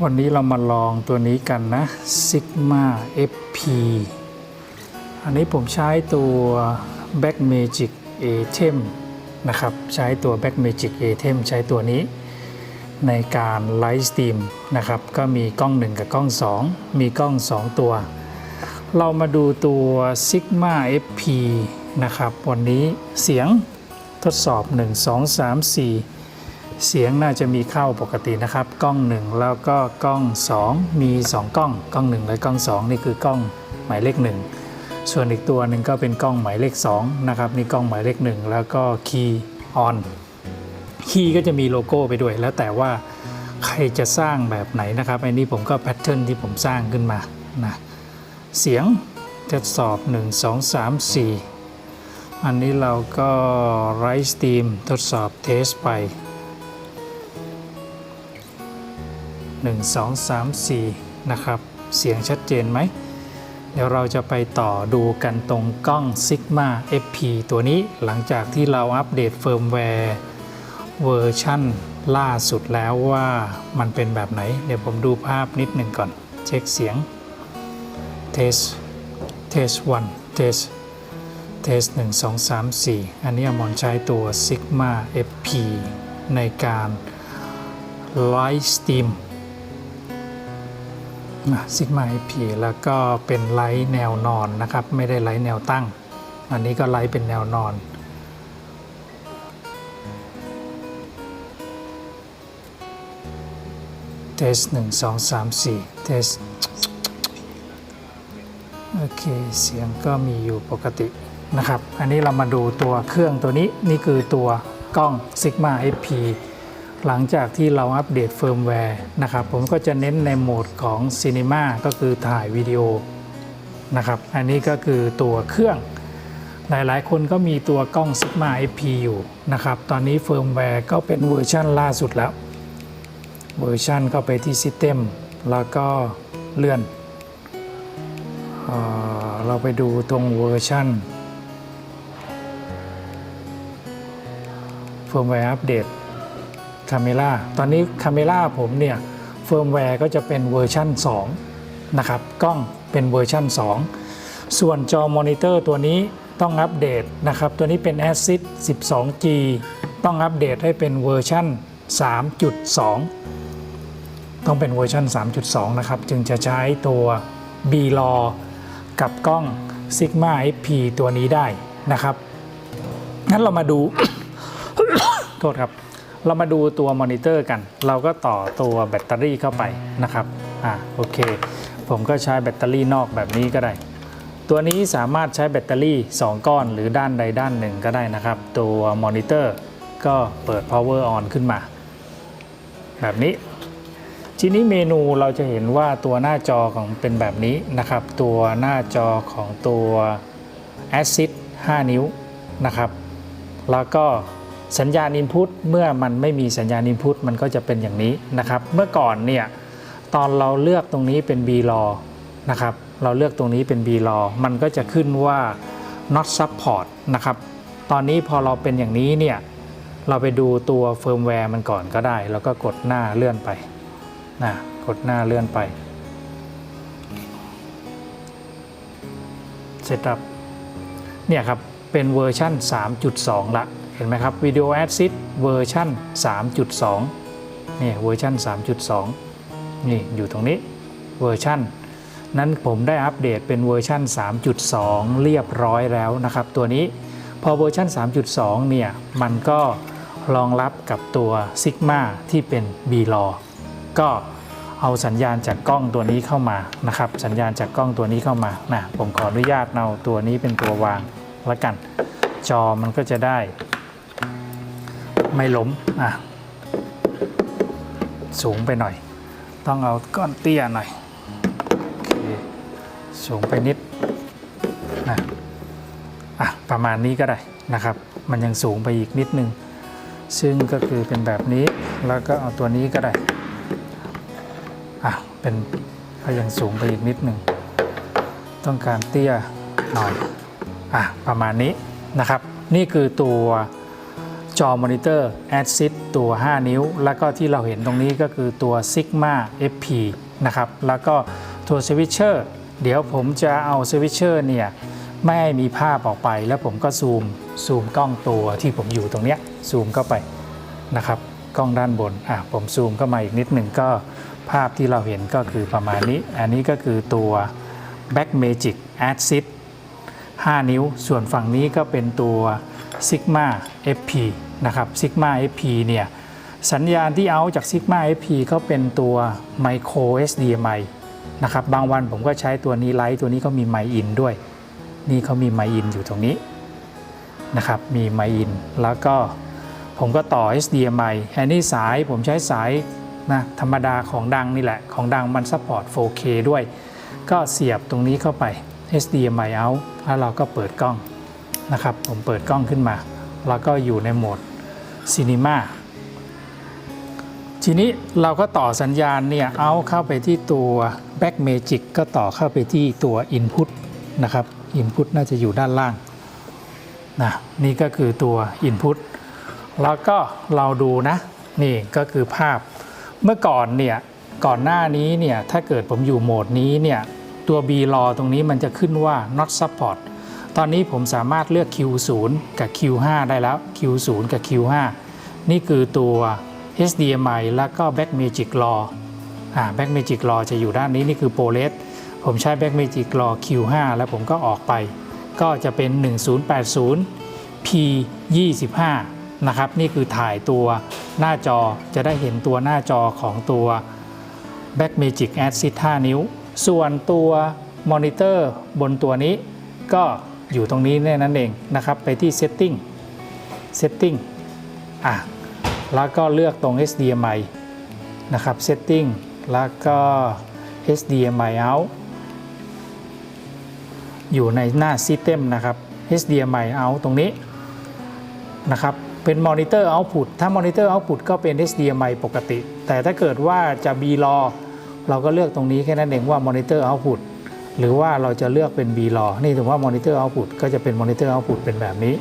วันนี้เรามาลองตัวนี้กันนะ Sigma FP อันนี้ผมใช้ตัว Back Magic Atem นะครับ ใช้ตัว Back Magic Atem ใช้ตัวนี้ในการไลฟ์สตรีมนะครับ ก็มีกล้อง 1 กับกล้อง 2 มีกล้อง 2 ตัว เรามาดูตัว Sigma FP นะครับ วันนี้เสียงทดสอบ 1 2 3 4 เสียงน่าจะมีเข้าปกตินะครับ กล้อง 1 แล้วก็กล้อง 2 มี 2 กล้อง กล้อง 1 และกล้อง 2 นี่คือกล้องหมายเลข 1 ส่วนอีกตัวหนึ่งก็เป็นกล้องหมายเลข2นะครับนี่กล้องหมายเลข 1 แล้วก็คีย์ออนคีย์ก็จะมีโลโก้ไปด้วย แล้วแต่ว่าใครจะสร้างแบบไหนนะครับอันนี้ผมก็แพทเทิร์นที่ผมสร้างขึ้นมานะเสียงทดสอบ 1 2 3 4 อันนี้เราก็ไรสตรีมทดสอบเทสไป 1 2 3 4 นะครับ เสียงชัดเจนไหม เดี๋ยวเราจะไปต่อดูกันตรงกล้อง Sigma FP ตัวนี้หลังจากที่เราอัปเดตเฟิร์มแวร์เวอร์ชั่นล่าสุดแล้วว่ามันเป็นแบบไหน เดี๋ยวผมดูภาพนิดหนึ่งก่อน เช็คเสียง Test Test 1 Test Test 1 2 3 4 อันนี้มอนใช้ตัว Sigma FP ในการไลฟ์สตรีม ซิกมา IP แล้วก็เป็นไลท์แนวนอนนะครับ ไม่ได้ไลท์แนวตั้ง อันนี้ก็ไลท์เป็นแนวนอน เทสหนึ่งสองสามสี่เทสโอเคเสียงก็มีอยู่ปกตินะครับ อันนี้เรามาดูตัวเครื่องตัวนี้ นี่คือตัวกล้อง Sigma FP หลังจากที่เราอัปเดตเฟิร์มแวร์นะครับผมก็จะเน้นในโหมดของ Cinema ก็คือถ่ายวิดีโอนะครับอันนี้ก็คือตัวเครื่อง หลายๆ คนก็มีตัวกล้อง Sigma FP อยู่นะครับตอนนี้เฟิร์มแวร์ก็เป็นเวอร์ชันล่าสุดแล้ว เวอร์ชันก็ไปที่ System แล้วก็เลื่อนเออเราไปดูตรงเวอร์ชันเฟิร์มแวร์อัปเดต คาเมล่าตอนนี้คาเมล่าผมเนี่ยเฟิร์มแวร์ก็จะเป็นเวอร์ชัน2 นะครับ กล้องเป็นเวอร์ชัน2 ส่วนจอมอนิเตอร์ตัวนี้ต้องอัปเดตนะครับ ตัวนี้เป็น ACID 12G ต้องอัปเดตให้เป็นเวอร์ชัน3.2 ต้องเป็นเวอร์ชัน3.2 นะครับ จึงจะใช้ตัว B l a กับกล้อง Sigma FP ตัวนี้ได้นะครับ งั้นเรามาดู โทษครับ เรามาดูตัวมอนิเตอร์กัน เราก็ต่อตัวแบตเตอรี่เข้าไปนะครับ อ่าโอเค ผมก็ใช้แบตเตอรี่นอกแบบนี้ก็ได้ ตัวนี้สามารถใช้แบตเตอรี่ 2 ก้อนหรือด้านใดด้านหนึ่งก็ได้นะครับ ตัวมอนิเตอร์ก็เปิด power on ขึ้นมา แบบนี้ ทีนี้เมนูเราจะเห็นว่าตัวหน้าจอของเป็นแบบนี้นะครับ ตัวหน้าจอของตัว Acid 5 นิ้วนะครับ แล้วก็ สัญญาณ Input เมื่อมันไม่มีสัญญาณ Input มันก็จะเป็นอย่างนี้นะครับ เมื่อก่อนเนี่ยตอนเราเลือกตรงนี้เป็น B l a w นะครับ เราเลือกตรงนี้เป็น B l a w มันก็จะขึ้นว่า not support นะครับ ตอนนี้พอเราเป็นอย่างนี้เนี่ยเราไปดูตัวเฟิร์มแวร์มันก่อนก็ได้ แล้วก็กดหน้าเลื่อนไปนะกดหน้าเลื่อนไป Setup เนี่ยครับเป็นเวอร์ชัน3.2 ละ ห็นไหมครับ Video Assist เวอร์ชัน3.2นี่เวอร์ชัน3.2 นี่อยู่ตรงนี้เวอร์ชันนั้นผมได้อัปเดตเป็นเวอร์ชัน3.2 เรียบร้อยแล้วนะครับ ตัวนี้พอเวอร์ชัน3.2 เนี่ย มันก็รองรับกับตัว Sigma ที่เป็น B l a w ก็เอาสัญญาณจากกล้องตัวนี้เข้ามานะครับ สัญญาณจากกล้องตัวนี้เข้ามานะผมขออนุญาตเอาตัวนี้เป็นตัววางแล้วกัน จอมันก็จะได้ ไม่ล้มอะสูงไปหน่อย ต้องเอาก้อนเตี้ยหน่อยอสูงไปนิดนะอะประมาณนี้ก็ได้นะครับ มันยังสูงไปอีกนิดนึง ซึ่งก็คือเป็นแบบนี้แล้วก็เอาตัวนี้ก็ได้อะเป็นก็ยังสูงไปอีกนิดนึง ต้องการเตี้ยหน่อยอะประมาณนี้นะครับ นี่คือตัว จอมอนิเตอร์ a d s i t ตัว 5 นิ้ว แล้วก็ที่เราเห็นตรงนี้ก็คือตัว Sigma FP นะครับ แล้วก็ตัวสวิตเชอร์เดี๋ยวผมจะเอาสวิตเชอร์เนี่ยไม่ให้มีภาพออกไปแล้วผมก็ซูมซูมกล้องตัวที่ผมอยู่ตรงเนี้ยซูมเข้าไปนะครับกล้องด้านบนอะผมซูมเข้ามาอีกนิดหนึ่งก็ภาพที่เราเห็นก็คือประมาณนี้ อันนี้ก็คือตัว Back Magic a d s i t 5 นิ้ว ส่วนฝั่งนี้ก็เป็นตัว Sigma FP นะครับ Sigma FP เนี่ยสัญญาณที่เอาจาก Sigma FP เขาเป็นตัว Micro HDMI นะครับบางวันผมก็ใช้ตัวนี้ไลท์ตัวนี้ก็มีไมอินด้วย นี่เขามีไมอินอยู่ตรงนี้นะครับมีไมอินแล้วก็ผมก็ต่อ HDMI อันนี้สายผมใช้สายนะธรรมดาของดังนี่แหละ ของดังมันซัพพอร์ต 4K ด้วย ก็เสียบตรงนี้เข้าไป HDMI out แล้วเราก็เปิดกล้อง นะครับ ผมเปิดกล้องขึ้นมา แล้วก็อยู่ในโหมด Cinema ทีนี้เราก็ต่อสัญญาณเนี่ยเอาเข้าไปที่ตัว Back Magic ก็ต่อเข้าไปที่ตัว Input นะครับ Input น่าจะอยู่ด้านล่างนะนี่ก็คือตัว Input แล้วก็เราดูนะ นี่ก็คือภาพเมื่อก่อนเนี่ยก่อนหน้านี้เนี่ยถ้าเกิดผมอยู่โหมดนี้เนี่ยตัว B รอตรงนี้มันจะขึ้นว่า not support ตอนนี้ผมสามารถเลือก Q0 กับ Q5 ได้แล้ว Q0 กับ Q5 นี่คือตัว HDMI แล้วก็ Backmagic Raw อ่า Backmagic Raw จะอยู่ด้านนี้นี่คือ ProRes ผมใช้ Backmagic Raw Q5 แล้วผมก็ออกไป ก็จะเป็น 1080 P 25 นะครับ นี่คือถ่ายตัวหน้าจอจะได้เห็นตัวหน้าจอของตัว Backmagic a d s i t 5นิ้ว ส่วนตัวมอนิเตอร์บนตัวนี้ก็ อยู่ตรงนี้เนี่ยนั่นเองนะครับ ไปที่ Setting Setting อะแล้วก็เลือกตรง HDMI นะครับ Setting แล้วก็ HDMI out อยู่ในหน้า System นะครับ HDMI out ตรงนี้นะครับเป็นมอนิเตอร์ Output ถ้ามอนิเตอร์ Output ก็เป็น HDMI ปกติ แต่ถ้าเกิดว่าจะ B รอเราก็เลือกตรงนี้แค่นั้นเองว่า Monitor Output หรือว่าเราจะเลือกเป็น B รอนี่ถือว่า Monitor Output ก็จะเป็น Monitor Output เป็นแบบนี้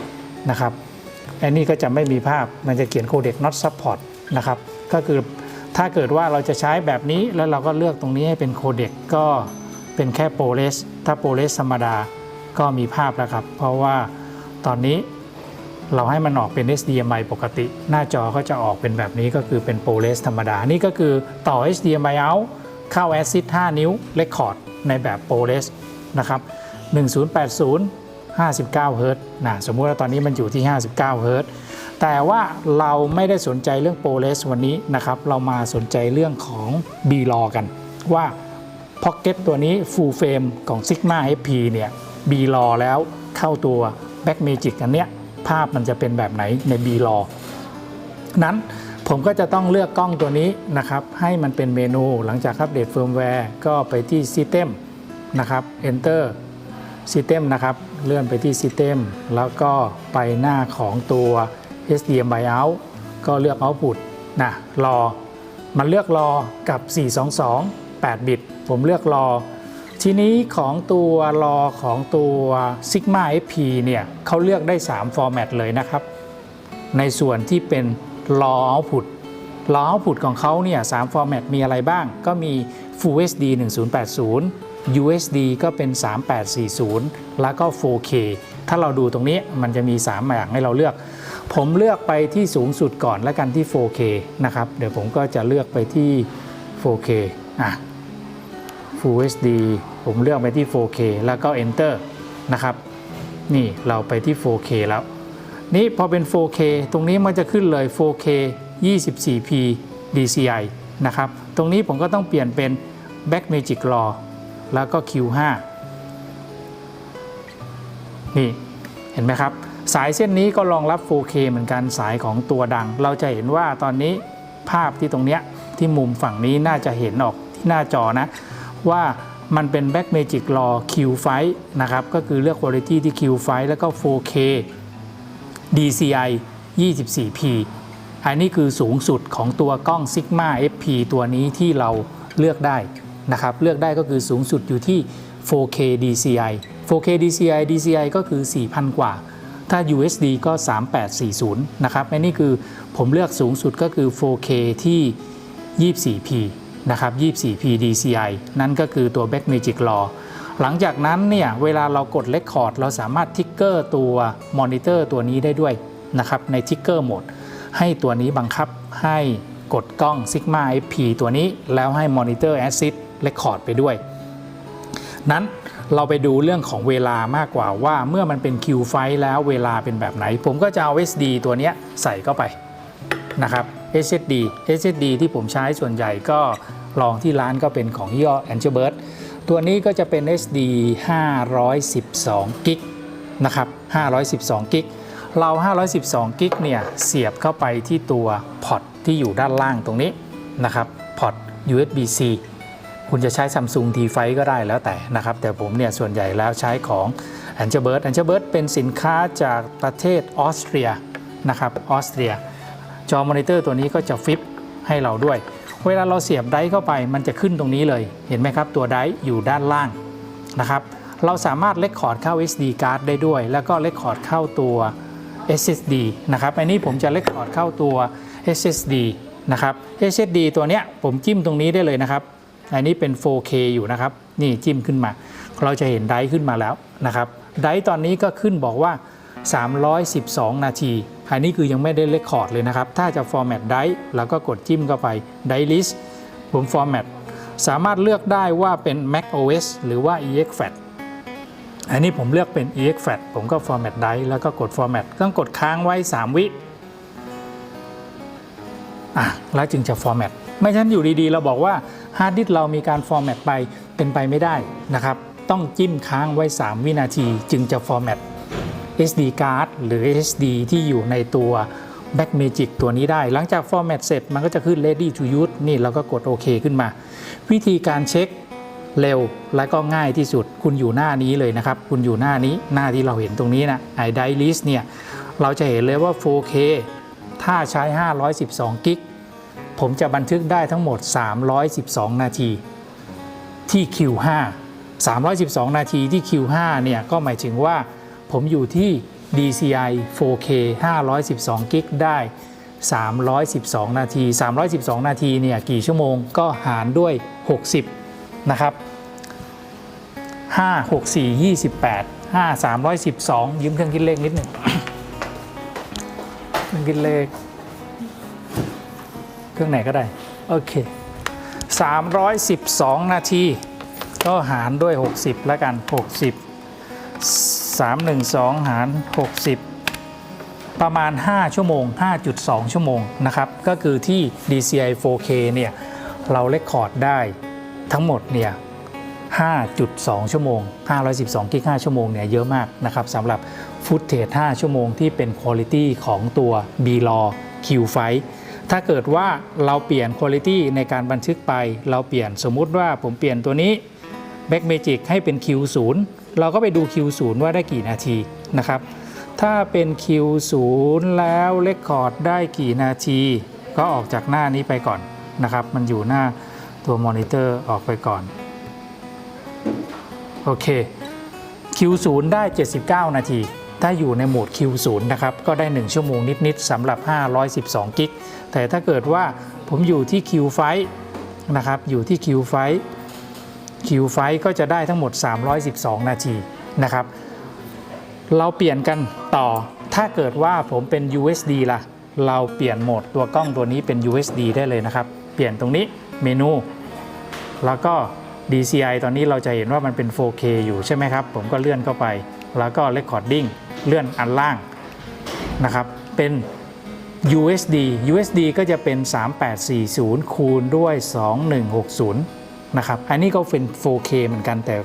นะครับอันนี้ก็จะไม่มีภาพมันจะเขียน codec not support นะครับก็คือถ้าเกิดว่าเราจะใช้แบบนี้แล้วเราก็เลือกตรงนี้ให้เป็น codec ก็เป็นแค่ ProRes ถ้า ProRes ธรรมดาก็มีภาพแล้วครับ เพราะว่าตอนนี้เราให้มันออกเป็น HDMI ปกติ หน้าจอก็จะออกเป็นแบบนี้ก็คือเป็น ProRes ธรรมดา นี่ก็คือต่อ HDMI out เข้า ASIC 5นิ้ว Record ในแบบ ProRes นะครับ1080 59เฮิรตซ์นะสมมุติว่าตอนนี้มันอยู่ที่ 59เฮิรตซ์แต่ว่าเราไม่ได้สนใจเรื่องโปรเลสวันนี้นะครับ เรามาสนใจเรื่องของ B รอกัน ว่า Pocket ตัวนี้ Full Frame ของ Sigma FP เนี่ย B รอแล้วเข้าตัว Back Magic อันเนี้ยภาพมันจะเป็นแบบไหนใน B รอนั้น ผมก็จะต้องเลือกกล้องตัวนี้นะครับ ให้มันเป็นเมนู หลังจากอัปเดตเฟิร์มแวร์ก็ไปที่ System นะครับ Enter System นะครับ เลื่อนไปที่ System แล้วก็ไปหน้าของตัว HDMI out ก็เลือก Output นะรอ มันเลือกรอกับ 422 8 บิต ผมเลือกรอ ทีนี้ของตัวรอของตัว Sigma FP เนี่ยเขาเลือกได้ 3 ฟอร์แมตเลยนะครับ ในส่วนที่เป็น raw output raw output ของเขาเนี่ย3ฟอร์แมตมีอะไรบ้าง ก็มี Full HD 1080 USD ก็เป็น 3840 แล้วก็ 4K ถ้าเราดูตรงนี้มันจะมี 3 อย่างให้เราเลือก ผมเลือกไปที่สูงสุดก่อนแล้วกันที่ 4K นะครับ เดี๋ยวผมก็จะเลือกไปที่ 4K อะ Full HD ผมเลือกไปที่ 4K แล้วก็ Enter นะครับ นี่เราไปที่ 4K แล้ว นี่พอเป็น 4K ตรงนี้มันจะขึ้นเลย 4K 24p DCI นะครับ ตรงนี้ผมก็ต้องเปลี่ยนเป็น Backmagic Raw แล้วก็ Q5 นี่ เห็นไหมครับ สายเส้นนี้ก็รองรับ 4K เหมือนกันสายของตัวดัง เราจะเห็นว่าตอนนี้ภาพที่ตรงเนี้ยที่มุมฝั่งนี้น่าจะเห็นออกที่หน้าจอนะ ว่ามันเป็น Backmagic Raw Q5 นะครับ ก็คือเลือก Quality ที่ Q5 แล้วก็ 4K DCI 24p อันนี้คือสูงสุดของตัวกล้อง Sigma FP ตัวนี้ที่เราเลือกได้นะครับ เลือกได้ก็คือสูงสุดอยู่ที่ 4K DCI 4K DCI DCI ก็คือ 4,000 กว่า ถ้า USD ก็ 3840 นะครับอันนี้คือผมเลือกสูงสุดก็คือ 4K ที่ 24p นะครับ 24p DCI นั่นก็คือตัว Blackmagic Raw หลังจากนั้นเนี่ยเวลาเรากด Record เราสามารถทิกเกอร์ตัวมอนิเตอร์ตัวนี้ได้ด้วยนะครับในทิกเกอร์โหมดให้ตัวนี้บังคับให้กดกล้อง Sigma FP ตัวนี้แล้วให้ Monitor Assist Record ไปด้วย นั้นเราไปดูเรื่องของเวลามากกว่าว่าเมื่อมันเป็น Q ไฟแล้วเวลาเป็นแบบไหน ผมก็จะเอา SD ตัวนี้ใส่เข้าไปนะครับ SSD SSD ที่ผมใช้ส่วนใหญ่ก็ลองที่ร้านก็เป็นของยี่ห้อ Angerbird ตัวนี้ก็จะเป็น SD 512กิกนะครับ512กิกเรา 512กิกเนี่ยเสียบเข้าไปที่ตัวพอร์ตที่อยู่ด้านล่างตรงนี้นะครับพอร์ต USB-C คุณจะใช้ Samsung T f ก็ได้แล้วแต่นะครับ แต่ผมเนี่ยส่วนใหญ่แล้วใช้ของ a n g e r b i r d a n g e r b i r d เป็นสินค้าจากประเทศออสเตรียนะครับออสเตรียจอมอนิเตอร์ตัวนี้ก็จะฟิปให้เราด้วย เวลาเราเสียบไดเข้าไปมันจะขึ้นตรงนี้เลย เห็นไหมครับ ตัวไดอยู่ด้านล่างนะครับเราสามารถเลคคอร์ดเข้า SD card ได้ด้วย แล้วก็เลคคอร์ดเข้าตัว SSD นะครับอันนี้ผมจะเลคคอร์ดเข้าตัว SSD นะครับ SSD ตัวเนี้ยผมจิ้มตรงนี้ได้เลยนะครับ อันนี้เป็น 4K อยู่นะครับ นี่จิ้มขึ้นมา เราจะเห็นไดขึ้นมาแล้วนะครับ ไดตอนนี้ก็ขึ้นบอกว่า 312 นาที อันนี้คือยังไม่ได้เลคคอร์ดเลยนะครับ ถ้าจะฟอร์แมตไดร์เราก็กดจิ้มเข้าไปไดร์ลิสผมฟอร์แมตสามารถเลือกได้ว่าเป็น Mac OS หรือว่า exFAT อันนี้ผมเลือกเป็น exFAT ผมก็ format ได้แล้วก็กด format ต้องกดค้างไว้ 3 วิอะแล้วจึงจะ format ไม่ฉะนั้นอยู่ดีๆ เราบอกว่าฮาร์ดดิสเรามีการ format ไปเป็นไปไม่ได้นะครับ ต้องจิ้มค้างไว้ 3 วินาทีจึงจะ format SD card หรือ SD ที่อยู่ในตัว Back Magic ตัวนี้ได้ หลังจาก format เสร็จมันก็จะขึ้น ready to use นี่เราก็กดโอเคขึ้นมา วิธีการเช็คเร็วและก็ง่ายที่สุด คุณอยู่หน้านี้เลยนะครับ คุณอยู่หน้านี้หน้าที่เราเห็นตรงนี้นะไอไดลิสเนี่ย เราจะเห็นเลยว่า 4K ถ้าใช้ 512 กิก ผมจะบันทึกได้ทั้งหมด 312 นาที ที่ Q5 312 นาทีที่ Q5 เนี่ย ก็หมายถึงว่า ผมอยู่ที่ DCI 4K 512กิกได้ 312 นาที 312 นาทีเนี่ยกี่ชั่วโมงก็หารด้วย 60 นะครับ 5 6 4 28 5 312 ยืมเครื่องคิดเลขนิดหนึ่งเครื่องคิดเลข เครื่องไหนก็ได้ โอเค 312 นาที ก็หารด้วย 60 แล้วกัน 60 312 หาร 60 ประมาณ 5 ชั่วโมง 5.2 ชั่วโมงนะครับ ก็คือที่ DCI 4K เนี่ยเราเลคคอร์ดได้ทั้งหมดเนี่ย5.2 ชั่วโมง 512กิก5ชั่วโมงเนี่ยเยอะมากนะครับสำหรับฟุตเทจ5ชั่วโมงที่เป็นคุณภาพของตัว b l a w Q f i ถ้าเกิดว่าเราเปลี่ยนคุณภาพในการบันทึกไป เราเปลี่ยนสมมุติว่าผมเปลี่ยนตัวนี้ Blackmagic ให้เป็น Q0 เราก็ไปดู Q0 ว่าได้กี่นาทีนะครับ ถ้าเป็น Q0 แล้วเลคคอร์ดได้กี่นาที ก็ออกจากหน้านี้ไปก่อนนะครับ มันอยู่หน้าตัวมอนิเตอร์ออกไปก่อน โอเค Q0 ได้ 79 นาที ถ้าอยู่ในโหมด Q0 นะครับ ก็ได้ 1 ชั่วโมงนิด ๆสำหรับ 512 กิก แต่ถ้าเกิดว่าผมอยู่ที่ Q5 นะครับ อยู่ที่ Q5 Q5 ก็จะได้ทั้งหมด 312 นาทีนะครับ เราเปลี่ยนกันต่อ ถ้าเกิดว่าผมเป็น USD ล่ะ เราเปลี่ยนโหมดตัวกล้องตัวนี้เป็น USD ได้เลยนะครับ เปลี่ยนตรงนี้เมนู แล้วก็ DCI ตอนนี้เราจะเห็นว่ามันเป็น 4K อยู่ใช่ไหมครับ ผมก็เลื่อนเข้าไป แล้วก็ Recording เลื่อนอันล่างนะครับ เป็น USD USD ก็จะเป็น 3840 คูณด้วย 2160 นะครับ อันนี้ก็เป็น 4K เหมือนกันแต่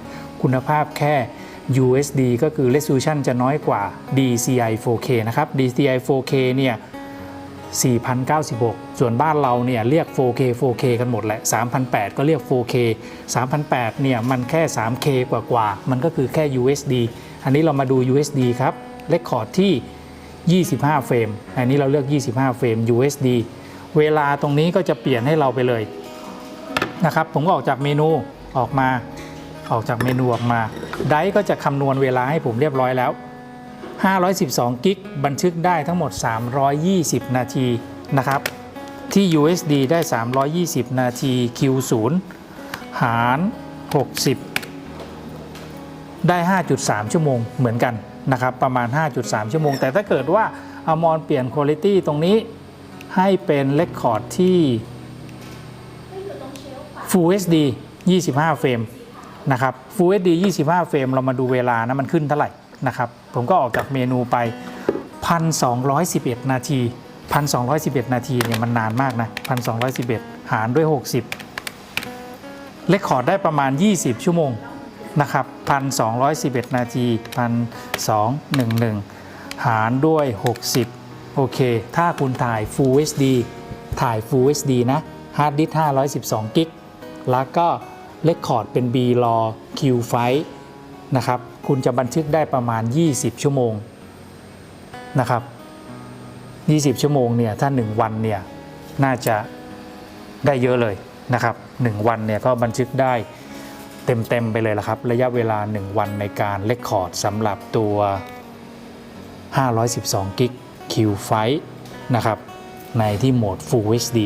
คุณภาพแค่ USD ก็คือ resolution จะน้อยกว่า DCI 4K นะครับ DCI 4K เนี่ย4,096 ส่วนบ้านเราเนี่ยเรียก 4K 4K กันหมดแหละ3,008 ก็เรียก 4K 3,008 เนี่ยมันแค่ 3K กว่ากว่าๆมันก็คือแค่ USD อันนี้เรามาดู USD ครับเลคคอร์ดที่ 25 เฟรม อันนี้เราเลือก 25 เฟรม USD เวลาตรงนี้ก็จะเปลี่ยนให้เราไปเลย นะครับ ผมก็ออกจากเมนูออกมา ออกจากเมนูออกมาไดก็จะคำนวณเวลาให้ผมเรียบร้อยแล้ว 512 กิกบันทึกได้ทั้งหมด 320 นาทีนะครับ ที่ USD ได้ 320 นาที Q0 หาร 60 ได้ 5.3 ชั่วโมงเหมือนกันนะครับ ประมาณ 5.3 ชั่วโมง แต่ถ้าเกิดว่าอมอนเปลี่ยนคุณ i t y ตรงนี้ให้เป็นเลคคอร์ดที่ Full HD 25 เฟรมนะครับ Full HD 25 เฟรมเรามาดูเวลานะมันขึ้นเท่าไหร่นะครับ ผมก็ออกจากเมนูไป 1,211 นาที 1,211 นาทีเนี่ยมันนานมากนะ 1,211 หารด้วย 60 เลคคอร์ดได้ประมาณ 20 ชั่วโมงนะครับ 1,211 นาที 1,211 หารด้วย 60 โอเค ถ้าคุณถ่าย Full HD ถ่าย Full HD นะฮาร์ดดิสก์512 กิก แล้วก็เลคคอร์ดเป็น B RAW Q File นะครับ คุณจะบันทึกได้ประมาณ 20 ชั่วโมงนะครับ20 ชั่วโมงเนี่ยถ้า 1 วันเนี่ยน่าจะได้เยอะเลยนะครับ 1 วันเนี่ยก็บันทึกได้เต็ม ๆ ไปเลยละครับ ระยะเวลา 1 วันในการเลคคอร์ดสำหรับตัว 512 กิก Q f i นะครับ ในที่โหมด Full HD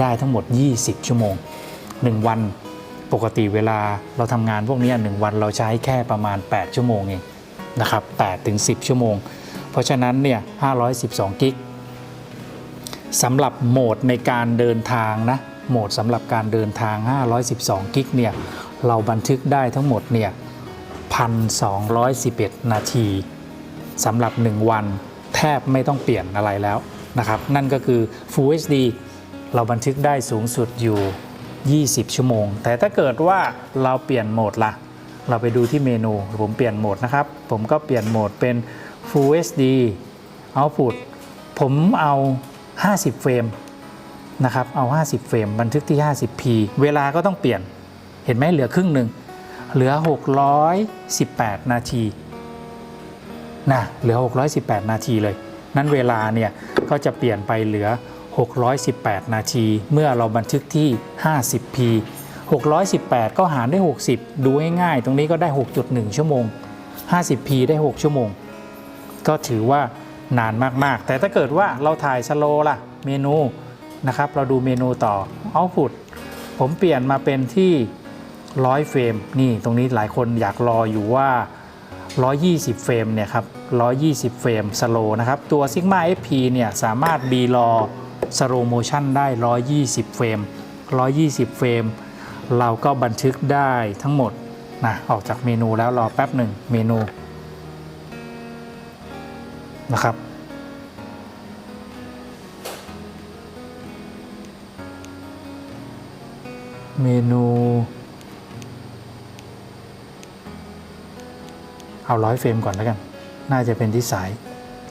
ได้ทั้งหมด 20 ชั่วโมง 1 วันปกติเวลาเราทำงานพวกนี้ย1วันเราใช้แค่ประมาณ 8 ชั่วโมงเองนะครับ8ถึง 10 ชั่วโมง เพราะฉะนั้นเนี่ย512 กิกสำหรับโหมดในการเดินทางนะโหมดสำหรับการเดินทาง 512 กิกเนี่ยเราบันทึกได้ทั้งหมดเนี่ย1,211 นาทีสำหรับ 1 วันแทบไม่ต้องเปลี่ยนอะไรแล้วนะครับ นั่นก็คือ Full HD เราบันทึกได้สูงสุดอยู่ 20 ชั่วโมง แต่ถ้าเกิดว่าเราเปลี่ยนโหมดละเราไปดูที่เมนู ผมเปลี่ยนโหมดนะครับ ผมก็เปลี่ยนโหมดเป็น Full HD Output ผมเอา 50 เฟรมนะครับ เอา 50 เฟรม บันทึกที่ 50p เวลาก็ต้องเปลี่ยน เห็นไหมเหลือครึ่งหนึ่ง เหลือ 618 นาทีนะเหลือ 618 นาทีเลย นั้นเวลาเนี่ยก็จะเปลี่ยนไปเหลือ 618 นาที เมื่อเราบันทึกที่ 50p 618 ก็หารด้วย60 ดูง่ายๆ ตรงนี้ก็ได้ 6.1 ชั่วโมง 50p ได้ 6 ชั่วโมง ก็ถือว่านานมากๆ แต่ถ้าเกิดว่าเราถ่ายสโลล่ะ เมนูนะครับ เราดูเมนูต่อ Output ผมเปลี่ยนมาเป็นที่ 100 เฟรม นี่ตรงนี้หลายคนอยากรออยู่ว่า 120 เฟรมเนี่ยครับ 120 เฟรมสโลนะครับ ตัว Sigma FP เนี่ยสามารถ b รอ B RAW Slow Motion ได้ 120 เฟรม 120 เฟรม เราก็บันทึกได้ทั้งหมดนะออกจากเมนูแล้วรอแป๊บหนึ่งเมนูนะครับเมนู เอาร้อยเฟรมก่อนแล้วกัน น่าจะเป็นที่สาย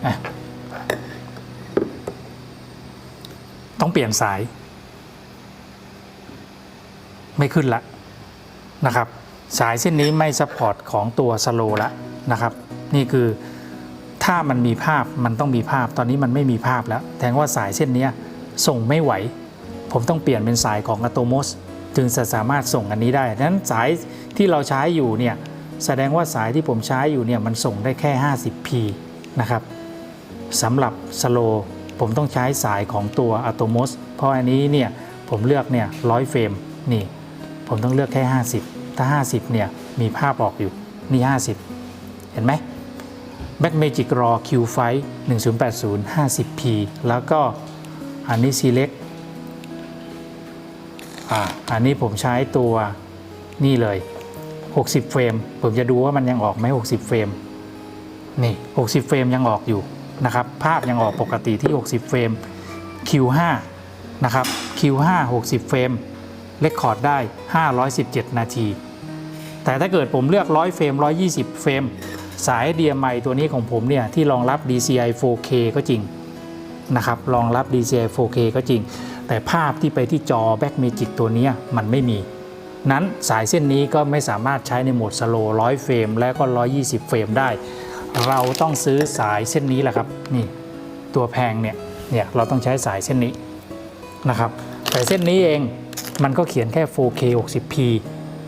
อะต้อง เปลี่ยนสาย ไม่ขึ้นละนะครับ สายเส้นนี้ไม่ซัพพอร์ตของตัวสโลละนะครับ นี่คือถ้ามันมีภาพมันต้องมีภาพตอนนี้มันไม่มีภาพแล้วแทงว่าสายเส้นนี้ส่งไม่ไหว ผมต้องเปลี่ยนเป็นสายของ a t o m o s จึงจะสามารถส่งอันนี้ได้ดังนั้นสายที่เราใช้อยู่เนี่ยแสดงว่าสายที่ผมใช้อยู่เนี่ยมันส่งได้แค่ 50p นะครับสำหรับสโล ผมต้องใช้สายของตัว a t o m o s เพราะอันนี้เนี่ยผมเลือกเนี่ย100เฟรมนี่ผมต้องเลือกแค่ 50 ถ้า 50เนี่ยมีภาพออกอยู่นี่ 50 เห็นไหม Blackmagic Raw Q File 1080 50p แล้วก็อันนี้ Select อ่าอันนี้ผมใช้ตัวนี่เลย 60 เฟรม ผมจะดูว่ามันยังออกไหม60 เฟรม นี่ 60 เฟรมยังออกอยู่ นะครับ ภาพยังออกปกติที่ 60 เฟรม Q5 นะครับ Q5 60 เฟรมเลคคอร์ดได้ 517 นาที แต่ถ้าเกิดผมเลือก 100 เฟรม 120 เฟรม สาย DMI ตัวนี้ของผมเนี่ย ที่รองรับ DCI 4K ก็จริงนะครับ รองรับ DCI 4K ก็จริง แต่ภาพที่ไปที่จอ Blackmagic ตัวนี้มันไม่มี นั้นสายเส้นนี้ก็ไม่สามารถใช้ในโหมดสโลว์100 เฟรม และก็ 120 เฟรมได้ เราต้องซื้อสายเส้นนี้แหละครับนี่ตัวแพงเนี่ยเนี่ยเราต้องใช้สายเส้นนี้นะครับ แต่เส้นนี้เองมันก็เขียนแค่ 4K 60p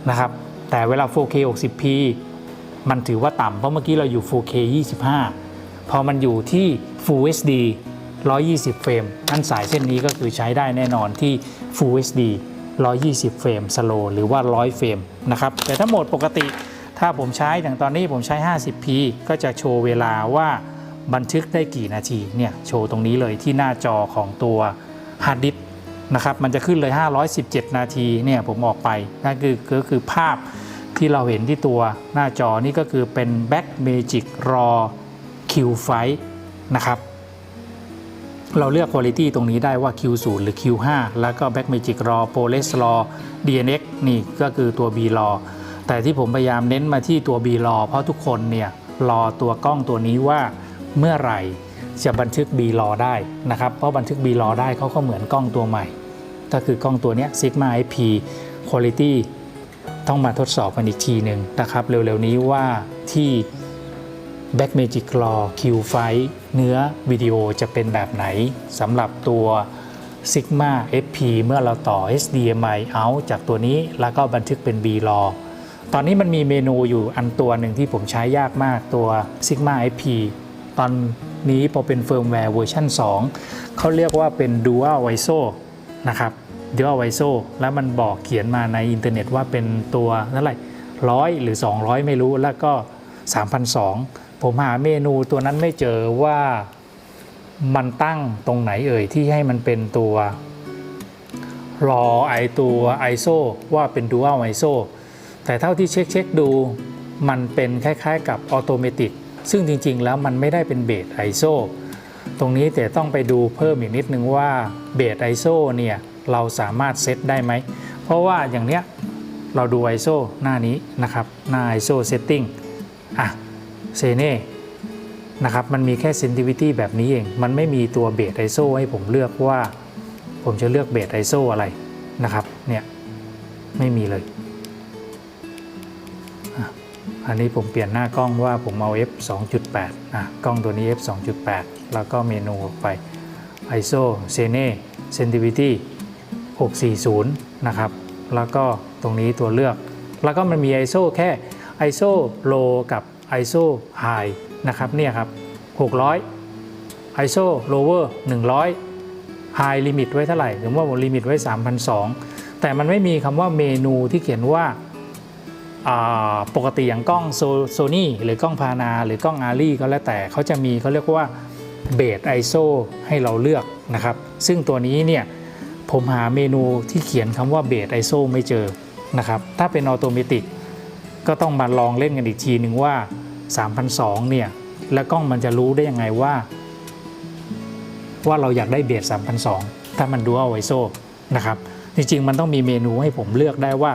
นะครับ แต่เวลา 4K 60p มันถือว่าต่ำเพราะเมื่อกี้เราอยู่ 4K 25 พอมันอยู่ที่ Full HD 120 เฟรมนั่นสายเส้นนี้ก็คือใช้ได้แน่นอนที่ Full HD 120 เฟรมสโลหรือว่า 100 เฟรมนะครับ แต่ถ้าโหมดปกติ ถ้าผมใช้อย่างตอนนี้ผมใช้ 50p ก็จะโชว์เวลาว่าบันทึกได้กี่นาทีเนี่ยโชว์ตรงนี้เลยที่หน้าจอของตัวฮาร์ดดิสก์นะครับมันจะขึ้นเลย 517 นาทีเนี่ยผมออกไปนั่นคือก็คือภาพที่เราเห็นที่ตัวหน้าจอนี่ก็คือเป็น Back Magic Raw Q5 นะครับ เราเลือก Quality ตรงนี้ได้ว่า Q0 หรือ Q5 แล้วก็ Back Magic RAW ProRes RAW DNX นี่ก็คือตัว B RAW แต่ที่ผมพยายามเน้นมาที่ตัว B RAW เพราะทุกคนเนี่ยรอตัวกล้องตัวนี้ว่าเมื่อไหร่จะบันทึก B RAW ได้นะครับ เพราะบันทึก B RAW ได้เขาก็เหมือนกล้องตัวใหม่ ก็คือกล้องตัวนี้ Sigma IP Quality ต้องมาทดสอบกันอีกทีหนึ่งนะครับ เร็วๆนี้ว่าที่ Blackmagic Raw Q5 เนื้อวิดีโอจะเป็นแบบไหนสำหรับตัว Sigma FP เมื่อเราต่อ HDMI out จากตัวนี้แล้วก็บันทึกเป็น B RAW ตอนนี้มันมีเมนูอยู่อันตัวหนึ่งที่ผมใช้ยากมากตัว Sigma FP ตอนนี้พอเป็นเฟิร์มแวร์เวอร์ชัน2 เขาเรียกว่าเป็น Dual ISO นะครับ Dual ISO แล้วมันบอกเขียนมาในอินเทอร์เน็ตว่าเป็นตัวเท่าไหร่ร้อยหรือ 200 ไม่รู้แล้วก็ 3,002ผมหาเมนูตัวนั้นไม่เจอว่ามันตั้งตรงไหนเอ่ยที่ให้มันเป็นตัวรอไอตัว ISO ว่าเป็น Dual ISO แต่เท่าที่เช็คเช็คดูมันเป็นคล้ายๆ กับออโตเมติกซึ่งจริงๆ แล้วมันไม่ได้เป็นเบส ISO ตรงนี้แต่ต้องไปดูเพิ่มอีกนิดนึงว่าเบส ISO เนี่ยเราสามารถเซตได้ไหม เพราะว่าอย่างเนี้ยเราดู ISO หน้านี้นะครับ หน้า ISO setting อะเซเน่นะครับ มันมีแค่ sensitivity แบบนี้เอง มันไม่มีตัวเบส ISO ให้ผมเลือกว่า ผมจะเลือกเบส ISO อะไรนะครับ เนี่ย ไม่มีเลย อันนี้ผมเปลี่ยนหน้ากล้องว่าผมเอา f 2.8อะกล้องตัวนี้ f 2.8 แล้วก็เมนูไป ISO s e n e sensitivity 640 นะครับ แล้วก็ตรงนี้ตัวเลือก แล้วก็มันมี ISO แค่ ISO low กับ ISO high นะครับเนี่ยครับ 600 ISO lower 100 high limit ไว้เท่าไหร่หรือว่าผมลิมิตไว้ 3,200 แต่มันไม่มีคำว่าเมนูที่เขียนว่า ปกติอย่างกล้องโซนี่หรือกล้องพานา หรือกล้องอารีก็แล้วแต่เขาจะมีเขาเรียกว่าเบส ISO ให้เราเลือกนะครับ ซึ่งตัวนี้เนี่ยผมหาเมนูที่เขียนคำว่าเบส ISO ไม่เจอนะครับ ถ้าเป็นออโตเมติกก็ต้องมาลองเล่นกันอีกทีหนึ่งว่า3,200เนี่ย แล้วกล้องมันจะรู้ได้ยังไงว่า ว่าเราอยากได้เบส3,200ถ้ามันดูเอา ISO นะครับ จริงๆ มันต้องมีเมนูให้ผมเลือกได้ว่า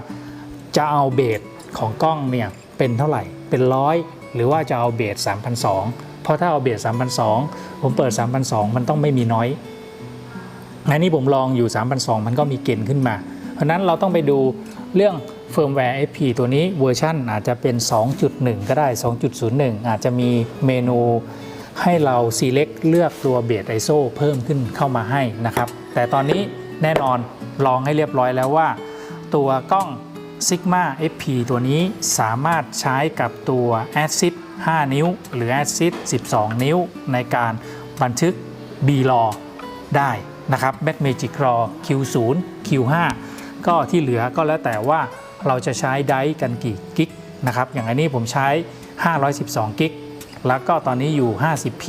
จะเอาเบส ของกล้องเนี่ยเป็นเท่าไหร่เป็นร้อยหรือว่าจะเอาเบส3,200เพราะถ้าเอาเบส3,200ผมเปิด3,200มันต้องไม่มีน้อยอันนี้ผมลองอยู่3,200มันก็มีเกณฑ์ขึ้นมา เพราะนั้นเราต้องไปดูเรื่องเฟิร์มแวร์ FP ตัวนี้เวอร์ชันอาจจะเป็น 2.1 ก็ได้ 2.01 อาจจะมีเมนูให้เรา select เลือกตัวเบส ISO เพิ่มขึ้นเข้ามาให้นะครับ แต่ตอนนี้แน่นอนลองให้เรียบร้อยแล้วว่า ตัวกล้อง Sigma FP ตัวนี้สามารถใช้กับตัว Acid 5 นิ้ว หรือ Acid 12 นิ้ว ในการบันทึก B-RAW ได้นะครับ Blackmagic RAW Q0 Q5 ก็ที่เหลือก็แล้วแต่ว่าเราจะใช้ไดร์กันกี่กิกนะครับ อย่างอันนี้ผมใช้ 512 กิก แล้วก็ตอนนี้อยู่ 50p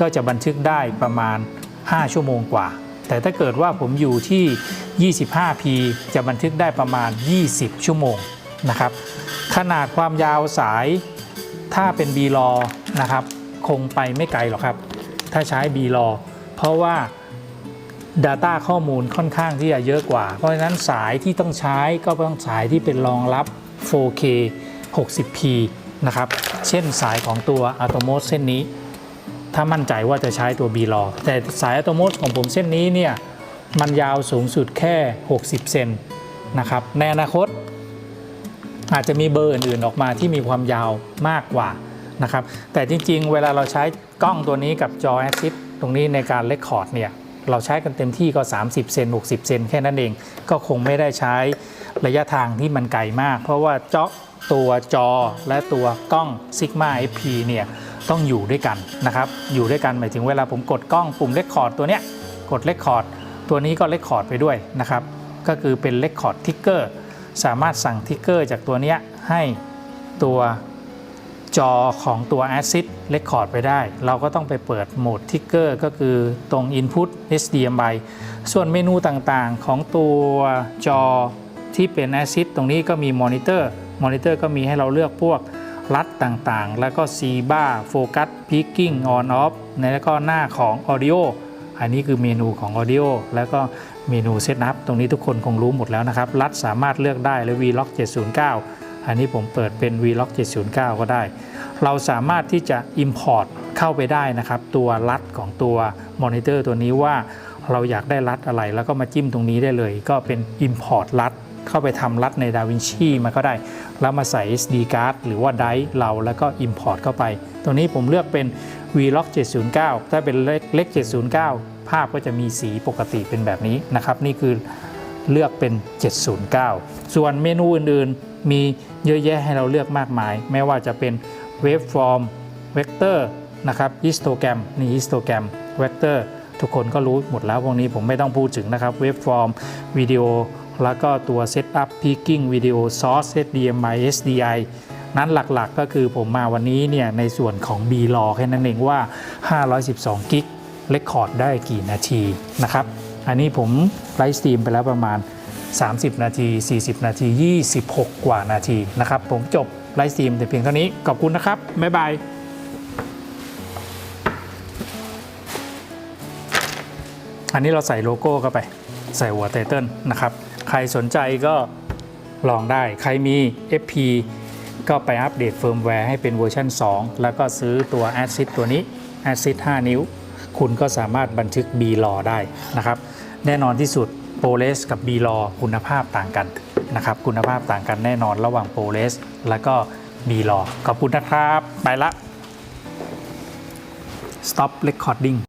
ก็จะบันทึกได้ประมาณ 5 ชั่วโมงกว่า แต่ถ้าเกิดว่าผมอยู่ที่ 25p จะบันทึกได้ประมาณ 20 ชั่วโมงนะครับ ขนาดความยาวสายถ้าเป็น b r a w นะครับ คงไปไม่ไกลหรอกครับ ถ้าใช้ b r a w เพราะว่า Data ข้อมูลค่อนข้างที่จะเยอะกว่า เพราะฉะนั้นสายที่ต้องใช้ก็ต้องสายที่เป็นรองรับ 4K 60p นะครับ เช่นสายของตัว Atomos เส้นนี้ ถ้ามั่นใจว่าจะใช้ตัว b r a w แต่สาย Atomos ของผมเส้นนี้เนี่ยมันยาวสูงสุดแค่ 60 เซนนะครับในอนาคต อาจจะมีเบอร์อื่นๆออกมาที่มีความยาวมากกว่านะครับแต่จริงๆ เวลาเราใช้กล้องตัวนี้กับจอ a อ i s ตรงนี้ในการเลคคอร์ดเนี่ยเราใช้กันเต็มที่ก็ 30 เซน 60 เซนแค่นั้นเอง ก็คงไม่ได้ใช้ระยะทางที่มันไกลมาก เพราะว่าเจาะตัวจอและตัวกล้อง Sigma FP เนี่ย ต้องอยู่ด้วยกันนะครับ อยู่ด้วยกันหมายถึงเวลาผมกดกล้องปุ่มเลคคอร์ดตัวเนี้ยกดเลคคอร์ดตัวนี้ก็เลคคอร์ดไปด้วยนะครับ ก็คือเป็นเลคคอร์ดทิกเกอร์สามารถสั่งทิกเกอร์จากตัวเนี้ยให้ตัวจอของตัว Acid Record ไปได้ เราก็ต้องไปเปิดโหมดทิกเกอร์ก็คือตรง Input HDMI ส่วนเมนูต่างๆของตัวจอที่เป็น Acid ตรงนี้ก็มีมอนิเตอร์มอนิเตอร์ก็มีให้เราเลือกพวก รัดต่างๆ แล้วก็ C bar Focus Peaking On Off แล้วก็หน้าของ Audio อันนี้คือเมนูของ Audio แล้วก็เมนูเซตอัพตรงนี้ทุกคนคงรู้หมดแล้วนะครับ รัดสามารถเลือกได้เลย Vlog 709 อันนี้ผมเปิดเป็น Vlog 709 ก็ได้ เราสามารถที่จะ Import เข้าไปได้นะครับ ตัวรัดของตัวมอนิเตอร์ตัวนี้ว่าเราอยากได้รัดอะไรแล้วก็มาจิ้มตรงนี้ได้เลย ก็เป็น Import รัด เข้าไปทำรัดใน DaVinci มาก็ได้ แล้วมาใส่ SD card หรือว่าไดร์เราแล้วก็ Import เข้าไปตัวนี้ผมเลือกเป็น Vlog 709 ถ้าเป็นเลขเลข709 ภาพก็จะมีสีปกติเป็นแบบนี้นะครับ นี่คือเลือกเป็น 709 ส่วนเมนูอื่นๆ มีเยอะแยะให้เราเลือกมากมาย ไม่ว่าจะเป็น Waveform Vector นะครับ Histogram นี่ Histogram Vector ทุกคนก็รู้หมดแล้วพวกนี้ผมไม่ต้องพูดถึงนะครับ Waveform วิดีโอ แล้วก็ตัว Setup Peaking Video Source HDMI SDI นั้นหลักๆก็คือผมมาวันนี้เนี่ยในส่วนของ B l a w แค่นั้นเองว่า 512กิกเลคคอร์ดได้กี่นาทีนะครับ อันนี้ผมไลฟ์สตรีมไปแล้วประมาณ 30 นาที 40 นาที 26 กว่านาทีนะครับ ผมจบไลฟ์สตรีมแต่เพียงเท่านี้ ขอบคุณนะครับ บ๊ายบายอันนี้เราใส่โลโก้เข้าไป ใส่หัวไตเติลนะครับ ใครสนใจก็ลองได้ ใครมี FP ก็ไปอัปเดตเฟิร์มแวร์ให้เป็นเวอร์ชัน2 แล้วก็ซื้อตัว Acid ตัวนี้ Acid 5 นิ้ว คุณก็สามารถบันทึก B l a w ได้นะครับ แน่นอนที่สุด p r o l e s กับ B l a w คุณภาพต่างกันนะครับ คุณภาพต่างกันแน่นอนระหว่าง p r o l e s แล้วก็ B l a w ขอบคุณนะครับ ไปละ stop recording